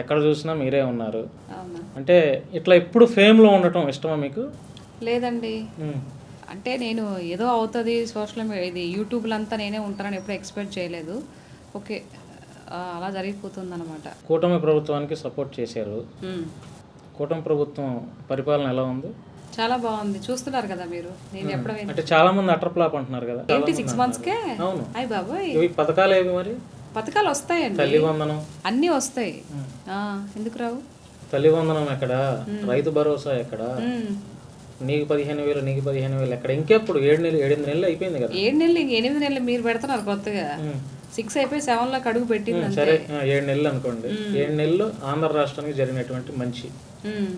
ఎక్కడ చూసినా మీరే ఉన్నారు. అంటే ఇట్లా ఎప్పుడు ఫేమ్లో ఉండటం ఇష్టమా మీకు? లేదండి. అంటే నేను ఏదో అవుతుంది సోషల్ మీడియా ఇది యూట్యూబ్లో అంతా నేనే ఉంటానని ఎప్పుడు ఎక్స్పెక్ట్ చేయలేదు. ఓకే. అలా జరిగిపోతుంది అనమాట కూటమి ప్రభుత్వానికి సపోర్ట్ చేశారు. కూటమి ప్రభుత్వం పరిపాలన ఎలా ఉంది? చాలా బాగుంది. చూస్తున్నారు కదా మీరు? నేను ఎప్పుడు అంటే చాలా మంది అటర్ అంటున్నారు కదా. సిక్స్ మంత్స్కే అవును. అయ్యి బాబోయ్. పథకాలు ఏవి మరి? పథకాలు వస్తాయండి. వందనం. అన్నీ వస్తాయి. ఎందుకు రావు? తల్లి వందనం ఎక్కడ? రైతు భరోసా ఎక్కడ. నీకు పదిహేను వేలు నీకు పదిహేను వేలు ఎక్కడ? ఇంకెప్పుడు? ఏడు నెలలు ఏడెనిమిది నెలలు అయిపోయింది కదా. ఏడు నెలలు ఇంక ఎనిమిది నెలలు మీరు పెడుతున్నారు కొత్తగా. సిక్స్ అయిపోయి సెవెన్లోకి అడుగు పెట్టింది. సరే ఏడు నెలలు అనుకోండి. ఏడు నెలలు ఆంధ్ర రాష్ట్రానికి జరిగినటువంటి మంచి.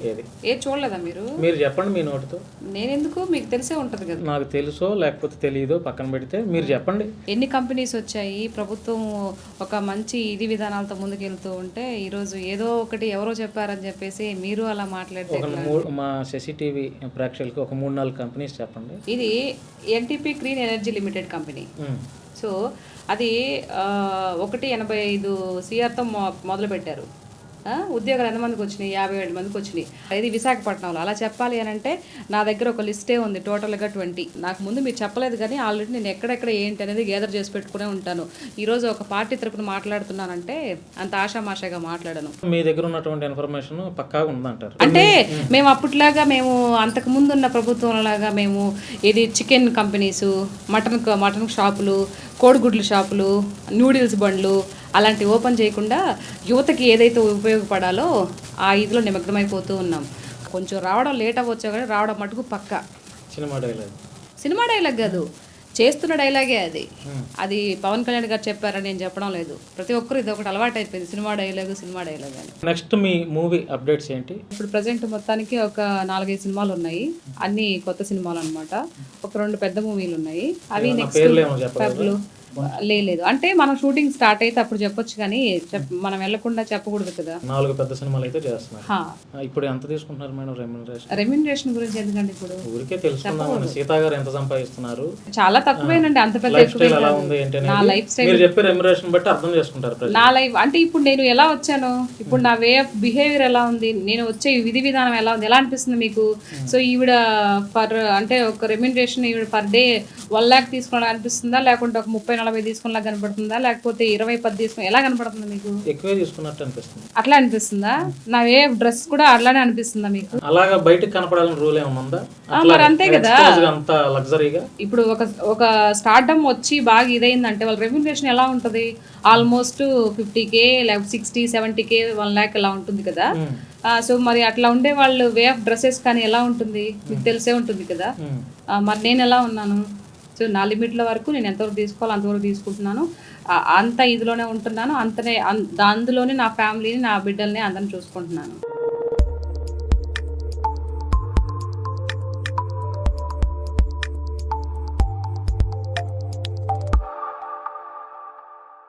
ఏది? ఏది చూడలేదా మీరు? మీరు చెప్పండి మీ నోటితో. నేనెందుకు? మీకు తెలిసే ఉంటది కదా. నాకు తెలుసో లేకపోతే తెలియదో పక్కన పెడితే మీరు చెప్పండి. ఎన్ని కంపెనీస్ వచ్చాయి? ప్రభుత్వం ఒక మంచి ఇది విధానాలతో ముందుకెళ్తూ ఉంటే ఈరోజు ఏదో ఒకటి ఎవరో చెప్పారని చెప్పేసి మీరు అలా మాట్లాడితే మా శశి టీవీ ప్రేక్షకులకి ఒక మూడు నాలుగు కంపెనీస్ చెప్పండి. ఇది NTP clean energy limited company. So అది ఒకటి ఎనభై ఐదు సిఆర్తో మొదలు పెట్టారు ఆ, ఉద్యోగాలు ఎంతమందికి వచ్చినాయి? యాభై ఏడు మందికి వచ్చినాయి. ఇది విశాఖపట్నంలో. అలా చెప్పాలి అని అంటే నా దగ్గర ఒక లిస్టే ఉంది టోటల్గా ట్వంటీ. నాకు ముందు మీరు చెప్పలేదు కానీ ఆల్రెడీ నేను ఎక్కడెక్కడ ఏంటి అనేది గ్యాదర్ చేసి పెట్టుకునే ఉంటాను. ఈరోజు ఒక పార్టీ తరపున మాట్లాడుతున్నానంటే అంత ఆషామాషాగా మాట్లాడను. మీ దగ్గర ఉన్నటువంటి ఇన్ఫర్మేషన్ పక్కాగా ఉందంటారు. అంటే మేము అప్పట్లాగా మేము అంతకు ముందు ఉన్న ప్రభుత్వం లాగా మేము ఇది చికెన్ కంపెనీసు మటన్ మటన్ షాపులు కోడిగుడ్ల షాపులు నూడిల్స్ బండ్లు అలాంటివి ఓపెన్ చేయకుండా యువతకి ఏదైతే ఉపయోగపడాలో ఆ ఇదిలో నిమగ్నమైపోతూ ఉన్నాం. కొంచెం రావడం లేట్ అవ్వచ్చు కానీ రావడం మటుకు పక్కా. Cinema dialogue. సినిమా డైలాగ్ కాదు. చేస్తున్న డైలాగే అది. అది పవన్ కళ్యాణ్ గారు చెప్పారని నేను చెప్పడం లేదు. ప్రతి ఒక్కరు ఇది ఒకటి అలవాటు అయిపోయింది. సినిమా డైలాగ్ సినిమా డైలాగ్ అని. నెక్స్ట్ మీ మూవీ అప్డేట్స్ ఏంటి? ఇప్పుడు ప్రజెంట్ మొత్తానికి ఒక నాలుగైదు సినిమాలు ఉన్నాయి. అన్ని కొత్త సినిమాలు అన్నమాట. ఒక రెండు పెద్ద మూవీలు ఉన్నాయి. అవి నెక్స్ట్ లేదు. అంటే మనం షూటింగ్ స్టార్ట్ అయితే అప్పుడు చెప్పొచ్చు కానీ మనం వెళ్ళకుండా చెప్పకూడదు కదా. నాలుగు పెద్ద సినిమాలు అయితే చేస్తున్నారు. ఇప్పుడు ఎంత తీసుకుంటున్నారు మేడం రెమ్యూనరేషన్? రెమ్యూనరేషన్ గురించి ఎందుకంటే ఇప్పుడు? ఊరికే తెలుసుకుందామని సీతా గారు ఎంత సంపాదిస్తున్నారు? చాలా తక్కువేనండి అంత పెద్ద ఎలా. ఉంది నా లైఫ్ స్టైల్ మీరు చెప్పే రెమ్యూనరేషన్ బట్టి అర్థం చేసుకుంటారు నా లైఫ్ అంటే ఇప్పుడు నేను ఎలా వచ్చాను? ఇప్పుడు నా వే ఆఫ్ బిహేవియర్ ఎలా ఉంది? నేను వచ్చే విధి విధానం ఎలా ఉంది? ఎలా అనిపిస్తుంది మీకు? సో ఈవిడ పర్ అంటే ఒక రెమ్యూనరేషన్ ఈవిడ పర్ డే వన్ ల్యాక్ తీసుకోవడం అనిపిస్తుందా? లేకుంటే ఒక ముప్పై నలభై తీసుకునేలా కనపడుతుందా? లేకపోతే ఇరవై పది తీసుకుని ఎలా కనపడుతుంది మీకు? ఎక్కువే తీసుకున్నట్టు అనిపిస్తుంది. అట్లా అనిపిస్తుందా? నా ఆఫ్ డ్రెస్ కూడా అట్లానే అనిపిస్తుందా మీకు? అలాగా బయటకు కనపడాలని రూల్ ఆ, మరి అంతే కదా. అంత లగ్జరీగా? ఇప్పుడు ఒక ఒక స్టార్డమ్ వచ్చి బాగా ఇదైందంటే వాళ్ళ రెమ్యూనరేషన్ ఎలా ఉంటుంది? ఆల్మోస్ట్ ఫిఫ్టీ కే లేకపోతే sixty seventy K one lakh ఎలా ఉంటుంది కదా. సో మరి అట్లా ఉండే వాళ్ళు వే ఆఫ్ డ్రెస్సెస్ కానీ ఎలా ఉంటుంది? మీకు తెలిసే ఉంటుంది కదా. మరి నేను ఎలా ఉన్నాను? సో నా లిమిట్ల వరకు నేను ఎంతవరకు తీసుకోవాలో అంతవరకు తీసుకుంటున్నాను. అంత ఇదిలోనే ఉంటున్నాను. అంతనే అందులోనే నా ఫ్యామిలీని నా బిడ్డల్ని అందరిని చూసుకుంటున్నాను.